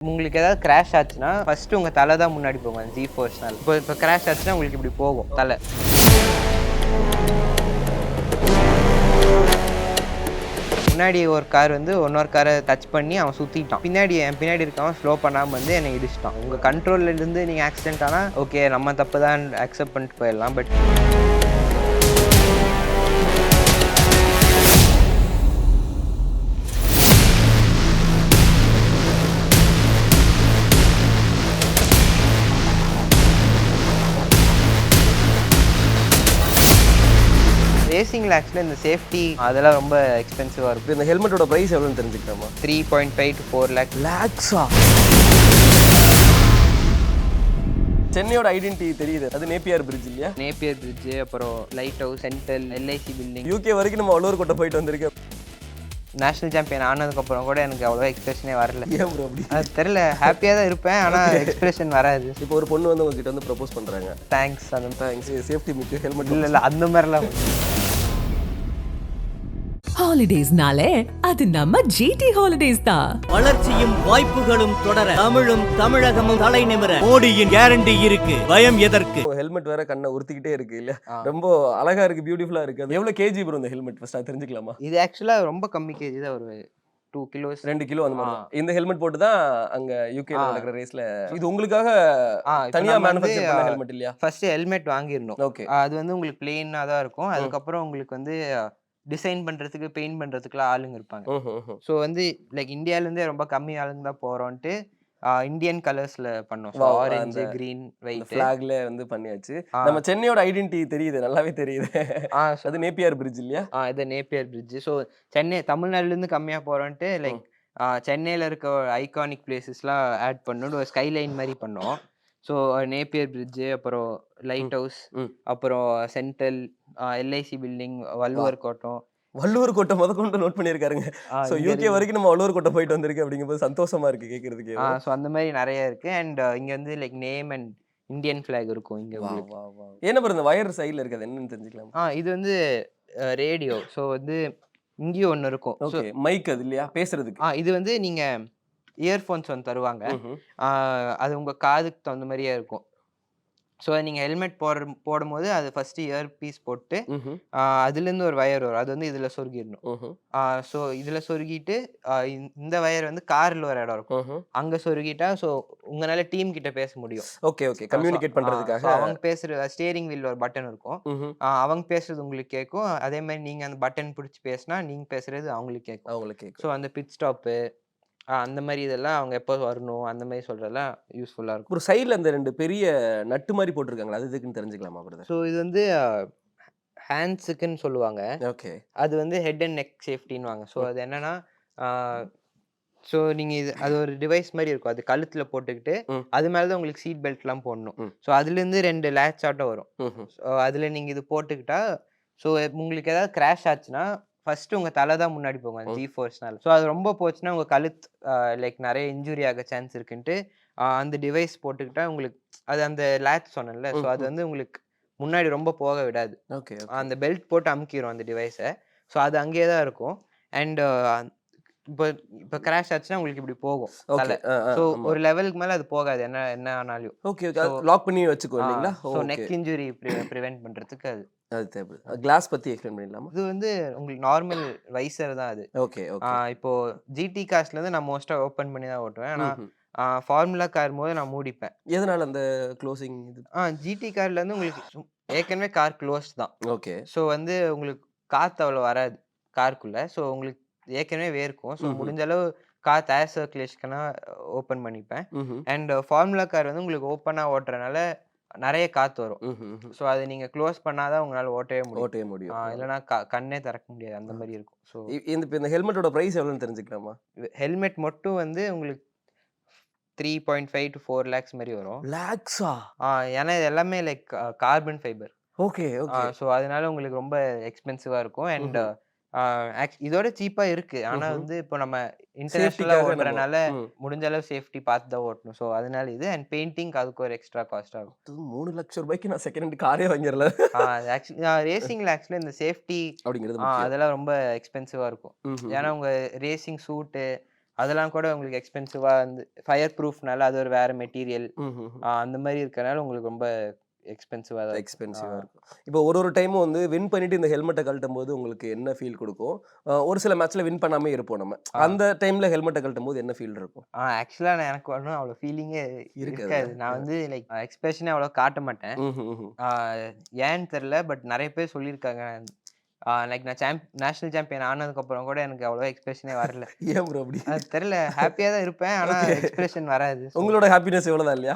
உங்களுக்கு ஏதாவது கிராஷ் ஆச்சுன்னா ஃபர்ஸ்ட் உங்க தலை தான் முன்னாடி போங்க ஜி ஃபோர்ஸ்னால இப்போ இப்போ கிராஷ் ஆச்சுன்னா உங்களுக்கு இப்படி போகும் தலை. முன்னாடி ஒரு கார் வந்து இன்னொரு காரை டச் பண்ணி அவன் சுற்றிட்டான் பின்னாடி என் பின்னாடி இருக்கவன் ஸ்லோ பண்ணாமல் வந்து என்னை இடிச்சிட்டான். உங்கள் கண்ட்ரோல்ல இருந்து நீங்கள் ஆக்சிடென்ட் ஆனால் ஓகே நம்ம தப்பு தான் அக்செப்ட் பண்ணிட்டு போயிடலாம் பட் ரேசிங் ஆக்சுவலாக இந்த சேஃப்டி அதெல்லாம் ரொம்ப எக்ஸ்பென்சிவாக இருக்கும் இப்போ இந்த ஹெல்மெட்டோட ப்ரைஸ் எவ்வளோன்னு தெரிஞ்சுக்கலாமா? Three point five to four lakh லேக்ஸா சென்னையோட ஐடென்டிட்டி தெரியுது. அது நேப்பியார் பிரிட்ஜ் இல்லையா? நேப்பியர் பிரிட்ஜு அப்புறம் lighthouse central LIC building UK வரைக்கும் நம்ம வள்ளுவர் கோட்டை போயிட்டு வந்திருக்கேன் நேஷனல் சாம்பியன் ஆனதுக்கப்புறம் கூட எனக்கு அவ்வளோ எக்ஸ்பிரஷனே வரல. ஏன் ப்ரோ அப்படி? அது தெரில ஹாப்பியாக தான் இருப்பேன் ஆனால் எக்ஸ்பிரஷன் வராது. இப்போ ஒரு பொண்ணு வந்து உங்ககிட்ட வந்து ப்ரப்போஸ் பண்ணுறாங்க தேங்க்ஸ் அந்த தேங்க்ஸ் சேஃப்டி முக்கியம் ஹெல்மெட் இல்லை இல்லை அந்த மாதிரிலாம் ஹாலிடேஸ்னாலே அது நம்ம ஜிடி ஹாலிடேஸ் தான் வளர்ச்சியும் வாய்ப்புகளும் தொடர தமிழும் தமிழகமும் தலை நிமிர. மோடியின் கேரண்டி இருக்கு. பயம் எதற்கு? ஹெல்மெட் வேற கண்ணை உறுத்திக்கிட்டே இருக்கு இல்ல. ரொம்ப அழகா இருக்கு பியூட்டிஃபுல்லா இருக்கு. அது எவ்வளவு கேஜி ப்ரோ இந்த ஹெல்மெட் ஃபர்ஸ்ட் தெரிஞ்சுக்கலாமா? இது ஆக்சுவலாக ரொம்ப கம்மி கேஜி தான் ஒரு டூ கிலோஸ் ரெண்டு கிலோ அந்த மாதிரி. இந்த ஹெல்மெட் போட்டு தான் அங்க யூகே. நடக்கிற ரேஸ்ல இது உங்களுக்காக தனியா மேனுஃபேக்சர் பண்ண ஹெல்மெட் இல்லையா? First helmet வாங்கிடணும். ஓகே அது வந்து உங்களுக்கு பிளெயினாக தான் இருக்கும். அதுக்கப்புறம் உங்களுக்கு வந்து டிசைன் பண்ணுறதுக்கு பெயிண்ட் பண்ணுறதுக்குலாம் ஆளுங்க இருப்பாங்க. ஸோ வந்து லைக் இந்தியாவிலேருந்தே ரொம்ப கம்மி ஆளுங்க தான் போகிறோன்ட்டு இந்தியன் கலர்ஸில் பண்ணோம். ஆரஞ்சு க்ரீன் ஒயிட் ஃபிளாக்ல வந்து பண்ணியாச்சு. நம்ம சென்னையோட ஐடென்டிட்டி தெரியுது நல்லாவே தெரியுது. ஆ அது நேப்பியார் பிரிட்ஜ் இல்லையா? ஆ இது நேப்பியர் பிரிட்ஜ் ஸோ சென்னை தமிழ்நாடுலேருந்து கம்மியாக போகிறோன்ட்டு லைக் சென்னையில் இருக்க ஐகானிக் பிளேசஸ்லாம் ஆட் பண்ணணும் ஒரு ஸ்கைலைன் மாதிரி பண்ணோம். ஸோ நேப்பியர் பிரிட்ஜு அப்புறம் லைட் ஹவுஸ். அப்புறம் central LIC building Valluvar Kottam. Valluvar Kottai முத கொண்டு நோட் பண்ணியிருக்காருங்க. ஸோ யூகே இருக்கு. வரைக்கும் நம்ம வள்ளுவர் கோட்டை போயிட்டு வந்திருக்கு அப்படிங்கும்போது சந்தோஷமா இருக்கு கேட்கறதுக்கு ஸோ அந்த மாதிரி நிறைய இருக்குது அண்ட் இங்கே வந்து like name and Indian flag இருக்கும் இங்கே என்ன பாரு இந்த வயர் சைடில் இருக்குது என்னன்னு தெரிஞ்சுக்கலாம்? ஆ இது வந்து ரேடியோ ஸோ வந்து இங்கேயும் ஒன்று இருக்கும். ஓகே மைக் அது இல்லையா? பேசுறதுக்கு. ஆ இது வந்து நீங்கள் இயர்ஃபோன்ஸ் வந்து தருவாங்க. அது உங்கள் காதுக்கு தகுந்த மாதிரியே இருக்கும். ஸோ நீங்கள் ஹெல்மெட் போடுற போடும்போது அது ஃபஸ்ட்டு இயர் பீஸ் போட்டு அதுலேருந்து ஒரு வயர் வரும். அது வந்து இதில் சொருகிடணும். ஸோ இதில் சொருகிட்டு இந்த- வயர் வந்து காரில் ஒரு இடம் இருக்கும். அங்கே சொருகிட்டா ஸோ உங்களால் டீம் கிட்ட பேச முடியும். Okay okay. கம்யூனிகேட் so அவங்க பேசுகிற ஸ்டியரிங் வீல் ஒரு பட்டன் இருக்கும். அவங்க பேசுறது உங்களுக்கு கேட்கும். அதே மாதிரி நீங்கள் அந்த பட்டன் பிடிச்சி பேசினா நீங்கள் பேசுறது அவங்களுக்கு கேட்கும். அவங்களுக்கு ஸோ அந்த பிட் ஸ்டாப்பு அந்த மாதிரி இதெல்லாம் அவங்க எப்போ வரணும்? அந்த மாதிரி சொல்கிறதெல்லாம் யூஸ்ஃபுல்லாக இருக்கும். ஒரு சைடுல அந்த ரெண்டு பெரிய நட்டு மாதிரி போட்டிருக்காங்களா? அது இதுக்குன்னு தெரிஞ்சுக்கலாமா பிரதர் ஸோ இது வந்து ஹேண்ட்ஸுக்குன்னு சொல்லுவாங்க. ஓகே. அது வந்து ஹெட் அண்ட் நெக் சேஃப்டின்னுவாங்க ஸோ அது என்னன்னா ஸோ நீங்கள் இது அது ஒரு டிவைஸ் மாதிரி இருக்கும். அது கழுத்தில் போட்டுக்கிட்டு. அது மேலே தான் உங்களுக்கு சீட் பெல்ட்லாம் போடணும். ஸோ அதுலேருந்து ரெண்டு லேட்ச் ஆட்டம் வரும். ஸோ அதில் நீங்கள் இது போட்டுக்கிட்டா ஸோ உங்களுக்கு ஏதாவது கிராஷ் ஆச்சுன்னா ஃபர்ஸ்ட் உங்கள் தலை தான் முன்னாடி ம். ஜி ஃபோர்ஸ்னால ஸோ அது ரொம்ப போச்சுன்னா உங்கள் கழுத்து லைக் நிறைய இன்ஜுரி ஆக சான்ஸ் இருக்குன்ட்டு அந்த டிவைஸ் போட்டுக்கிட்டா உங்களுக்கு அது அந்த லேட்ச் சொன்னேன்ல ஸோ அது. வந்து உங்களுக்கு முன்னாடி ரொம்ப போக விடாது. ஓகே அந்த பெல்ட் போட்டு அமுக்கிடும் அந்த டிவைஸை ஸோ அது அங்கேயே தான் இருக்கும். அண்ட் இப்போ இப்போ கிராஷ் ஆச்சுன்னா உங்களுக்கு இப்படி போகும் ஸோ ஒரு லெவலுக்கு மேலே அது போகாது என்ன என்ன ஆனாலும். ஓகே லாக் பண்ணி வச்சுக்கோ இல்லைங்களா? ஸோ நெக் இன்ஜுரி ப்ரிவென்ட் பண்ணுறதுக்கு அது. அது தேவை. கிளாஸ் பத்தி எக்ஸ்பிளைன் பண்ணிடலாமா? இது வந்து உங்களுக்கு நார்மல் வைசர் தான் அது. Okay okay. இப்போ ஜிடி காஸ்ட்லேருந்து நான் மோஸ்ட்டாக ஓப்பன் பண்ணி தான் ஓட்டுவேன். ஆனால் ஃபார்முலா கார் போது நான் மூடிப்பேன். எதனால அந்த க்ளோசிங் இது? ஆ ஜிடி கார்ல வந்து உங்களுக்கு ஏற்கனவே கார் க்ளோஸ் தான். ஓகே. ஸோ வந்து உங்களுக்கு காற்று அவ்வளோ வராது காருக்குள்ளே ஸோ உங்களுக்கு ஏற்கனவே வேர்க்கும். ஸோ. முடிஞ்ச அளவு காற்று ஏர் சர்க்குலேஷனுக்கான ஓப்பன் பண்ணிப்பேன். அண்ட் ஃபார்முலா கார் வந்து உங்களுக்கு ஓப்பனாக ஓட்டுறதுனால நிறைய காற்று வரும். ஸோ அதை நீங்கள் க்ளோஸ் பண்ணாதான் உங்களால் ஓட்டவே முடியும். ஓட்டவே முடியும். க- கண்ணே திறக்க முடியாது. அந்த மாதிரி இருக்கும். ஸோ இந்த இப்ப இந்த ஹெல்மெட்டோட பிரைஸ் எவ்வளவுன்னு தெரிஞ்சுக்கலாமா? ஹெல்மெட் மட்டும் வந்து உங்களுக்கு three point five to four lakhs மாதிரி வரும். லேக்ஸா ஏன்னா இது எல்லாமே like carbon fibre okay okay. So அதனால உங்களுக்கு ரொம்ப எக்ஸ்பென்சிவாக இருக்கும். அண்ட் இதோட சீப்பாக இருக்கு ம்ஹும். வந்து இப்போ நம்ம ஓட்டுறதுனால ம். முடிஞ்ச அளவு சேஃப்டி பார்த்து தான் ஓட்டணும் ஸோ அதனால இது அண்ட் பெயிண்டிங் அதுக்கு ஒரு எக்ஸ்ட்ரா காஸ்ட் ஆகும் மூணு லட்சம் ரூபாய்க்கு நான் செகண்ட் ஹேண்ட் காரே வாங்கிடல ஆக்சுவலி ரேசிங்கில் ஆக்சுவலி இந்த சேஃப்டி அப்படிங்கிறது. அதெல்லாம் ரொம்ப எக்ஸ்பென்சிவாக இருக்கும். ஏன்னா உங்கள் ரேசிங் சூட்டு அதெல்லாம் கூட உங்களுக்கு எக்ஸ்பென்சிவாக வந்து ஃபயர் ப்ரூஃப்னால அது ஒரு வேற மெட்டீரியல். அந்த மாதிரி இருக்கறனால உங்களுக்கு ரொம்ப எக்ஸ்பென்சிவாக தான் இருக்கும். எக்ஸ்பென்சிவாக. இருக்கும். இப்போ ஒரு ஒரு டைமும் வந்து வின் பண்ணிட்டு இந்த ஹெல்மெட்டை கழட்டும் போது உங்களுக்கு என்ன ஃபீல் கொடுக்கும்? ஒரு சில மேட்ச்ல வின் பண்ணாமே இருப்போம் நம்ம. அந்த டைம்ல ஹெல்மெட்டை கழட்டும் போது என்ன ஃபீல் இருக்கும்? ஆ ஆக்சுவலாக நான் எனக்கு ஒன்றும் அவ்வளோ ஃபீலிங்கே இருக்காது. நான் வந்து லைக் எக்ஸ்பிரஷனே அவ்வளோ காட்ட மாட்டேன். ஏன்னு தெரில பட் நிறைய பேர் சொல்லியிருக்காங்க. லைக் நான் சாம்ப் நேஷனல் சாம்பியன் ஆனதுக்கப்புறம் கூட எனக்கு அவ்வளோ எக்ஸ்பிரஷனே வரல. ஏன் ப்ரோ அப்படி? அது தெரில ஹாப்பியாக தான் இருப்பேன். ஆனால். எக்ஸ்பிரஷன் வராது. உங்களோட ஹாப்பினஸ் எவ்வளவுதான் இல்லையா?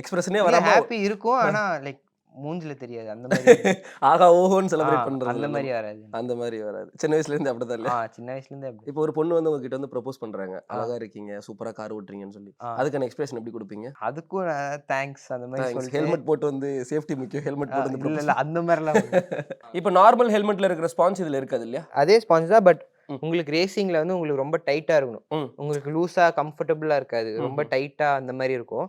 எக்ஸ்பிரஷனே வராம ஹாப்பி இருக்கும். ஆனால் லைக் மூஞ்சில தெரியாது. அந்த மாதிரி ஆகா ஓஹோன்னு செலிப்ரேட் பண்றது அந்த இல்ல. மாதிரி வராது. அந்த மாதிரி வராது. சின்ன வயசுல இருந்து அப்படிதான் ஆ இல்லையா சின்ன வயசுலேருந்தே அப்படி. இப்போ ஒரு பொண்ணு வந்து உங்ககிட்ட வந்து ப்ரொபோஸ் பண்றாங்க. அழகா இருக்கீங்க சூப்பரா கார் ஓட்டுறீங்கன்னு சொல்லி. அதுக்கான எக்ஸ்பிரஷன் எப்படி கொடுப்பீங்க? அதுக்கும் தேங்க்ஸ் அந்த மாதிரி ஹெல்மெட் போட்டு வந்து சேஃப்டி முக்கியம். ஹெல்மெட் போட்டு வந்து இல்ல இல்ல அந்த மாதிரிலாம் இல்ல. இப்போ நார்மல் ஹெல்மெட்ல இருக்கிற ஸ்பான்ஸ் இதுல இருக்காது இல்லையா? அதே ஸ்பான்ஸ் தான் பட். உங்களுக்கு ரேசிங்ல வந்து உங்களுக்கு ரொம்ப டைட்டா இருக்கணும். உங்களுக்கு லூஸா கம்ஃபர்டபுளா இருக்காது. ரொம்ப. டைட்டா அந்த மாதிரி இருக்கும்.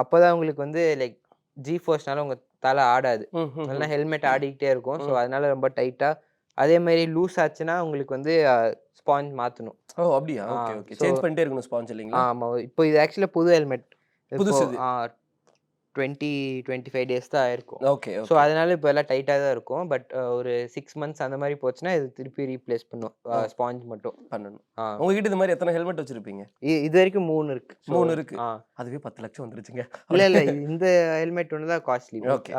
அப்பதான் உங்களுக்கு வந்து லைக் ஜி ஃபோர்ஸ்னால உங்க தலை ஆடாது. ம். ஹெல்மெட் ஆடிக்கிட்டே இருக்கும். ஸோ. அதனால ரொம்ப டைட்டா. அதே மாதிரி லூஸ் ஆச்சுன்னா உங்களுக்கு வந்து ஸ்பாஞ்ச் மாத்தணும். ஓ அப்படியா? Okay okay. சேஞ்ச் பண்ணிட்டே இருக்கணும் ஸ்பான்ஸ் இல்லைங்களா? ஆமா. இப்போ இது ஆக்சுவலா புது ஹெல்மெட். புதுசு. டுவெண்ட்டி டுவெண்ட்டி ஃபைவ் டேஸ் தான் ஆயிருக்கும் ஓகே ஸோ ஓகே அதனால இப்போ எல்லாம் டைட்டாக தான் இருக்கும். பட் ஒரு சிக்ஸ் மந்த்ஸ் அந்த மாதிரி போச்சுன்னா இது திருப்பி ரீப்ளேஸ் பண்ணும். ஸ்பாஞ்ச் மட்டும். பண்ணணும். உங்ககிட்ட இது மாதிரி எத்தனை ஹெல்மெட் வச்சிருப்பீங்க? இது வரைக்கும் மூணு இருக்கு. மூணு இருக்கு. அதுவே பத்து லட்சம் வந்துருச்சுங்க. இல்ல இல்ல இந்த ஹெல்மெட் ஒன்று தான் காஸ்ட்லி Okay.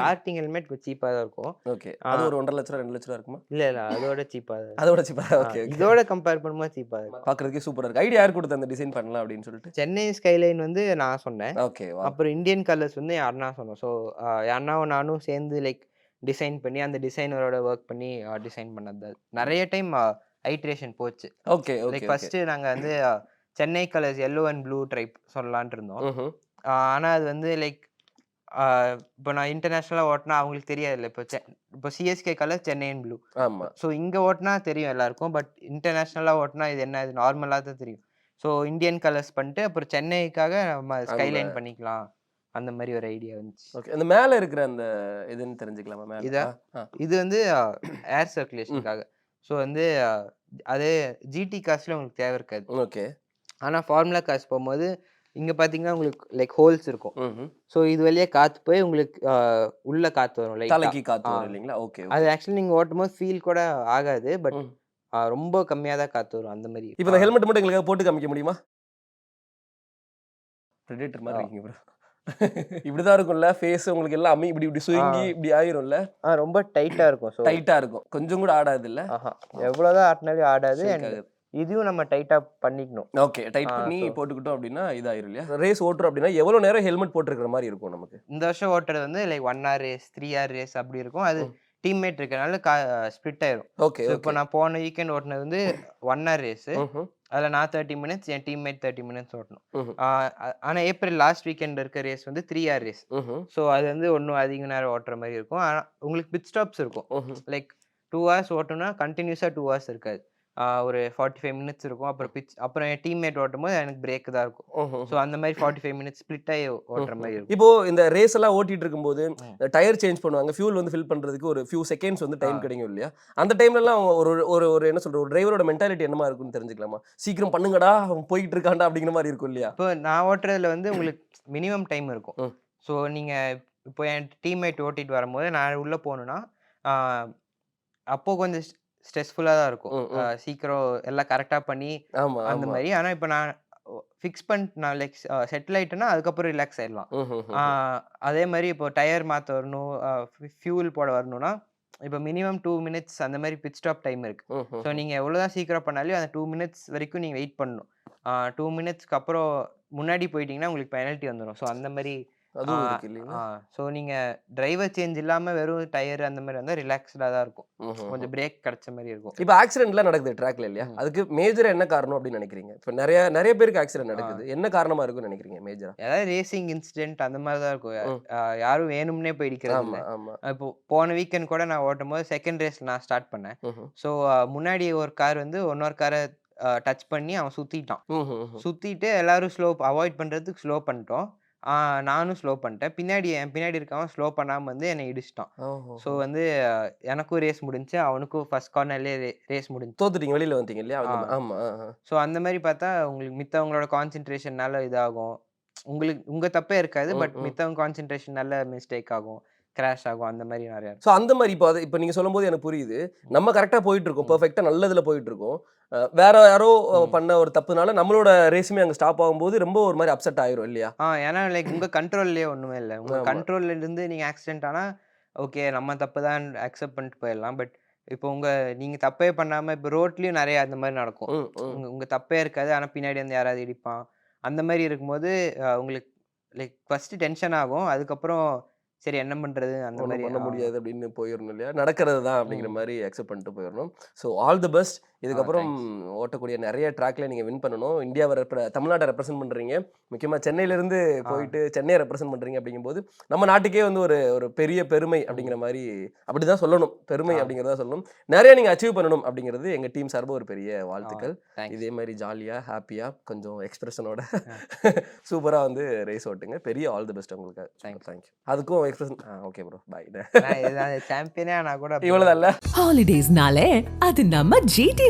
கார்டிங் ஹெல்மெட் சீப்பாக தான் இருக்கும். ஓகே. அது ஒரு ஒன்றரை லட்ச ரூபா ரெண்டு லட்ச ரூபா இருக்குமா? இல்ல இல்ல அதோட சீப்பாக அதோட சீப்பா இருக்கும். ஓகே ஓகே இதோட கம்பேர் பண்ணும்போது சீப்பாக இருக்கும். பாக்குறதுக்கே சூப்பரா இருக்கு. ஐடியா யார் கொடுத்த அந்த டிசைன் பண்ணலாம் அப்படின்னு சொல்லிட்டு? சென்னை ஸ்கைலைன் வந்து நான் சொன்னேன். ஓகே அப்புறம் இந்தியன் கலர்ஸ் வந்து என் அண்ணா சொன்னோம் ஸோ அண்ணாவும் நானும் சேர்ந்து லைக் டிசைன் பண்ணி அந்த டிசைனரோட ஒர்க் பண்ணி டிசைன் பண்ணது. நிறைய டைம் ஐட்ரேஷன் போச்சு. ஓகே லைக் ஃபர்ஸ்ட் நாங்க வந்து Chennai colours yellow and blue tribe சொல்லலாம்னு இருந்தோம். ம்ஹும். ஆ, ஆனா அது வந்து லைக் இப்போ நான் இன்டர்நேஷ்னலாக ஓட்டினா அவங்களுக்கு தெரியாதுல்ல. இப்போ இப்போ CSK colour Chennai and blue ஆமா. ஸோ இங்கே ஓட்டினா தெரியும் எல்லாருக்கும் பட் இன்டர்நேஷ்னலாக ஓட்டினா இது என்ன இது நார்மலாக தான் தெரியும். ஸோ இந்தியன் கலர்ஸ் பண்ணிட்டு அப்புறம் சென்னைக்காக நம்ம ஸ்கைலைன் பண்ணிக்கலாம். அந்த மாதிரி ஒரு ஐடியா வந்துச்சு. ஓகே. அந்த மேல இருக்கிற அந்த இதுன்னு தெரிஞ்சுக்கலாமா? மேல இதா? வந்து ஏர் சர்க்குலேஷனுக்காக ஸோ வந்து அது ஜிடி காஸ்ட்ல உங்களுக்கு தேவை இருக்காது. ஓகே. ஆனால் ஃபார்முலா காசு போகும்போது இங்கே பார்த்தீங்கன்னா உங்களுக்கு லைக் ஹோல்ஸ் இருக்கும். ஸோ இது வழியா காற்று போய் உங்களுக்கு உள்ள காற்று வரும் லைக் தலைக்கு ஆ. வரும் இல்லைங்களா? ஓகே அது ஆக்சுவலி நீங்கள் ஓட்டும் போது ஃபீல் கூட ஆகாது பட். ரொம்ப கம்மியாக தான் காற்று வரும் அந்த மாதிரி இப்போ இந்த. ஹெல்மெட் மட்டும் எங்களுக்கு போட்டு காமிக்க முடியுமா? ப்ரெடேட்டர் மாதிரி. இருக்கீங்க ப்ரோ இப்படிதான் இருக்கும்ல ஃபேஸ் உங்களுக்கு எல்லாம் அம்மி இப்படி இப்படி சுருங்கி. இப்படி ஆயிரும்ல. ரொம்ப டைட்டாக இருக்கும் ஸோ டைட்டா இருக்கும். கொஞ்சம் கூட ஆடாது இல்ல. ஆஹா. எவ்வளோதான் ஆட்டினாலும் ஆடாது. இதையும் நம்ம டைட்டாக பண்ணிக்கணும். ஓகே டைட் பண்ணி போட்டுக்கிட்டோம் அப்படின்னா இதாயிரும் இல்லையா? ரேஸ் ஓட்டுறோம் அப்படின்னா எவ்வளவு நேரம் ஹெல்மெட் போட்டிருக்கிற மாதிரி இருக்கும் நமக்கு? இந்த வருஷம் ஓட்டுறது வந்து like one hour race three hour race அப்படி இருக்கும். அது. டீம்மேட் இருக்கனால கா ஸ்ப்ளிட் ஆயிரும். ஓகே இப்போ நான் போன வீக்கெண்ட் ஓட்டினது வந்து ஒன் ஹவர் ரேஸு அதில் நான் தேர்ட்டி மினிட்ஸ் என் டீம்மேட் தேர்ட்டி மினிட்ஸ் ஓட்டணும். ஆனால் ஏப்ரல் லாஸ்ட் வீக்கெண்ட் இருக்க ரேஸ் வந்து த்ரீ ஹவர் ரேஸ் ஸோ அது வந்து ஒன்றும் அதிக நேரம் ஓட்டுற மாதிரி இருக்கும். ஆனால் உங்களுக்கு பிட் ஸ்டாப்ஸ் இருக்கும். லைக் டூ ஹவர்ஸ் ஓட்டணும்னா கண்டினியூஸாக டூ ஹவர்ஸ் இருக்காது. ஒரு ஃபார்ட்டி ஃபைவ் மினிட்ஸ் இருக்கும். அப்புறம் பிச் அப்புறம் என் டீம்மேட் ஓட்டும் போது எனக்கு பிரேக் தான் இருக்கும். ஸோ அந்த மாதிரி ஃபார்ட்டி ஃபைவ் மினிட்ஸ் ஸ்ப்ளிட் ஆகி ஓட்டுற மாதிரி இருக்கும். இப்போ இந்த ரேஸ் எல்லாம் ஓட்டிட்டு இருக்கும்போது. டயர் சேஞ்ச் பண்ணுவாங்க. ஃபியூல் வந்து ஃபில் பண்றதுக்கு ஒரு ஃபியூ செகண்ட்ஸ் வந்து டைம். கிடைக்கும் இல்லையா? அந்த டைம்ல எல்லாம் ஒரு ஒரு ஒரு என்ன சொல்ற ஒரு டிரைவரோட மென்டாலிட்டி என்னமா இருக்கும்னு தெரிஞ்சுக்கலாமா? சீக்கிரம் பண்ணுங்கடா அவன் போயிட்டு இருக்கான்டா அப்படிங்கிற மாதிரி இருக்கும் இல்லையா? இப்போ நான் ஓட்டுறதுல வந்து உங்களுக்கு மினிமம் டைம் இருக்கும். ஸோ நீங்கள் இப்போ என் டீம்மேட் ஓட்டிட்டு வரும்போது நான் உள்ளே போகணுன்னா அப்போ கொஞ்சம் ஸ்ட்ரெஸ்ஃபுல்லாக தான் இருக்கும். சீக்கிரம் எல்லாம் கரெக்டாக பண்ணி அந்த மாதிரி ஆனால் இப்போ நான் ஃபிக்ஸ் பண்ணிட்டு நான் லைக் செட்டில் ஆயிட்டேன்னா அதுக்கப்புறம் ரிலாக்ஸ் ஆயிடலாம். அதே மாதிரி இப்போ டயர் மாற்ற வரணும் ஃபியூல் போட வரணும்னா இப்போ மினிமம் டூ மினிட்ஸ் அந்த மாதிரி பிட் ஸ்டாப் டைம் இருக்கு. ஸோ நீங்கள் எவ்வளோதான் சீக்கிரம் பண்ணாலும் அந்த டூ மினிட்ஸ் வரைக்கும் நீங்கள் வெயிட் பண்ணணும். டூ மினிட்ஸ்க்கு அப்புறம் முன்னாடி போயிட்டீங்கன்னா உங்களுக்கு பெனல்ட்டி வந்துடும் ஸோ அந்த மாதிரி ஸோ நீங்கள் டிரைவர் சேஞ்ச் இல்லாமல் வெறும் டயர் அந்த மாதிரி வந்தால் ரிலாக்ஸ்டாக தான் இருக்கும். கொஞ்சம் பிரேக் கிடைச்ச மாதிரி இருக்கும். இப்போ ஆக்சிடென்ட்லாம் நடக்குது ட்ராக்ல இல்லையா. அதுக்கு மேஜரா என்ன காரணம் அப்படின்னு நினைக்கிறீங்க? இப்போ நிறைய நிறைய பேருக்கு ஆக்சிடென்ட். நடக்குது. என்ன காரணமா இருக்கும்னு நினைக்கிறீங்க மேஜரா ஏதாவது ரேசிங் இன்சிடென்ட் அந்த மாதிரி தான் இருக்கும். யாரும் வேணும்னே போய் ஆமா இப்போ போன வீக்கெண்ட் கூட நான் ஓட்டும் போது செகண்ட் ரேஸ் நான் ஸ்டார்ட் பண்ணேன். ஸோ முன்னாடி ஒரு கார் வந்து இன்னொரு காரை டச் பண்ணி அவன் சுற்றிட்டான் ம்ஹும். சுற்றிட்டு எல்லாரும் ஸ்லோ அவாய்ட் பண்ணுறதுக்கு ஸ்லோ பண்ணிட்டோம். நானும் ஸ்லோ பண்ணிட்டேன். பின்னாடி என் பின்னாடி இருக்கவன் ஸ்லோ பண்ணாம வந்து என்னை இடிச்சுட்டான். ஸோ வந்து எனக்கும் ரேஸ் முடிஞ்சுச்சு. அவனுக்கும் ஃபர்ஸ்ட் கார்னர்லயே ரே ரேஸ் முடிஞ்சுச்சு. தோத்துட்டீங்க. வெளியில வந்துட்டீங்க இல்லையா? அந்த ஆ. மா- ஆமா. ஆ, ஆ. ஸோ அந்த மாரி பார்த்தா உங்களுக்கு மித்தவங்களோட கான்சன்ட்ரேஷன்னால இதாகும். உங்களுக்கு உங்க தப்பே இருக்காது. பட். மித்தவங்க கான்சன்ட்ரேஷன்னால மிஸ்டேக் ஆகும். கிராஷ் ஆகும். அந்த மாரி நெறையா ஸோ அந்த மாரி இப்போ அது இப்போ நீங்க சொல்லும்போது எனக்கு புரியுது. நம்ம கரெக்ட்டா போயிட்டு இருக்கோம். ம். பெர்ஃபெக்ட்டா நல்லதுல போயிட்டு இருக்கோம். வேற யாரோ. பண்ண ஒரு தப்புனால நம்மளோட ரேஸுமே அங்க ஸ்டாப் ஆகும்போது ரொம்ப ஒரு மாரி அப்செட் ஆயிரும் இல்லையா? ஆ ஏன்னா லைக் உங்க கண்ட்ரோல்லயே ஒண்ணுமே இல்ல. உங்க ஆமா. கண்ட்ரோல்ல இருந்து நீங்க ஆக்சிடென்ட் ஆனா, ஓகே நம்ம தப்பு தான் அக்செப்ட் பண்ணிட்டு போயிடலாம். பட் இப்போ உங்க நீங்க தப்பே பண்ணாம இப்போ ரோட்லயும் நெறைய அந்த மாரி நடக்கும். ம், ம். உங்க உங்க தப்பே இருக்காது. ஆனா பின்னாடி வந்து யாராவது இடிப்பான். அந்த மாரி இருக்கும்போது உங்களுக்கு லைக் ஃபர்ஸ்ட்டு டென்ஷன் ஆகும். அதுக்கப்புறம் சரி என்ன பண்றது? அந்த மாரி பண்ண. முடியாது அப்படின்னு போயிரணும் இல்லையா? நடக்கிறது தான் அப்படிங்கிற ம். மாரி அக்செப்ட் பண்ணிட்டு போயிரணும். So all the best. இதுக்கப்புறம். ஓட்டக்கூடிய நெறைய ட்ராக்ல நீங்க வின் பண்ணணும். இந்தியாவ ரெப்ர தமிழ்நாட்ட ரெப்ரசென்ட் பண்றீங்க. முக்கியமா சென்னையிலேருந்து. போயிட்டு சென்னைய ரெப்ரசென்ட் பண்றீங்க அப்படிங்கும்போது, நம்ம நாட்டுக்கே வந்து ஒரு ஒரு பெரிய பெருமை அப்படிங்கிற ம். மாரி அப்படிதான் சொல்லணும். பெருமை. அப்படிங்கிறத சொல்லணும். நெறைய நீங்க அச்சீவ் பண்ணணும் அப்படிங்கிறது எங்க டீம் சார்பா ஒரு பெரிய வாழ்த்துக்கள். இதே மாரி ஜாலியா, ஹேப்பியா கொஞ்சம் எக்ஸ்பிரஷனோட ஆ. சூப்பரா வந்து ரேஸ் ஓட்டுங்க. பெரிய ஆல் தி பெஸ்ட் உங்களுக்கு. தேங்க்ஸ். Thank you. அதுக்கும் எக்ஸ்பிரஷன் ஓகே ப்ரோ. பாய். சாம்பியனே கூட இல்ல? ஹாலிடேஸ்னாலே அது நம்ம ஜிடி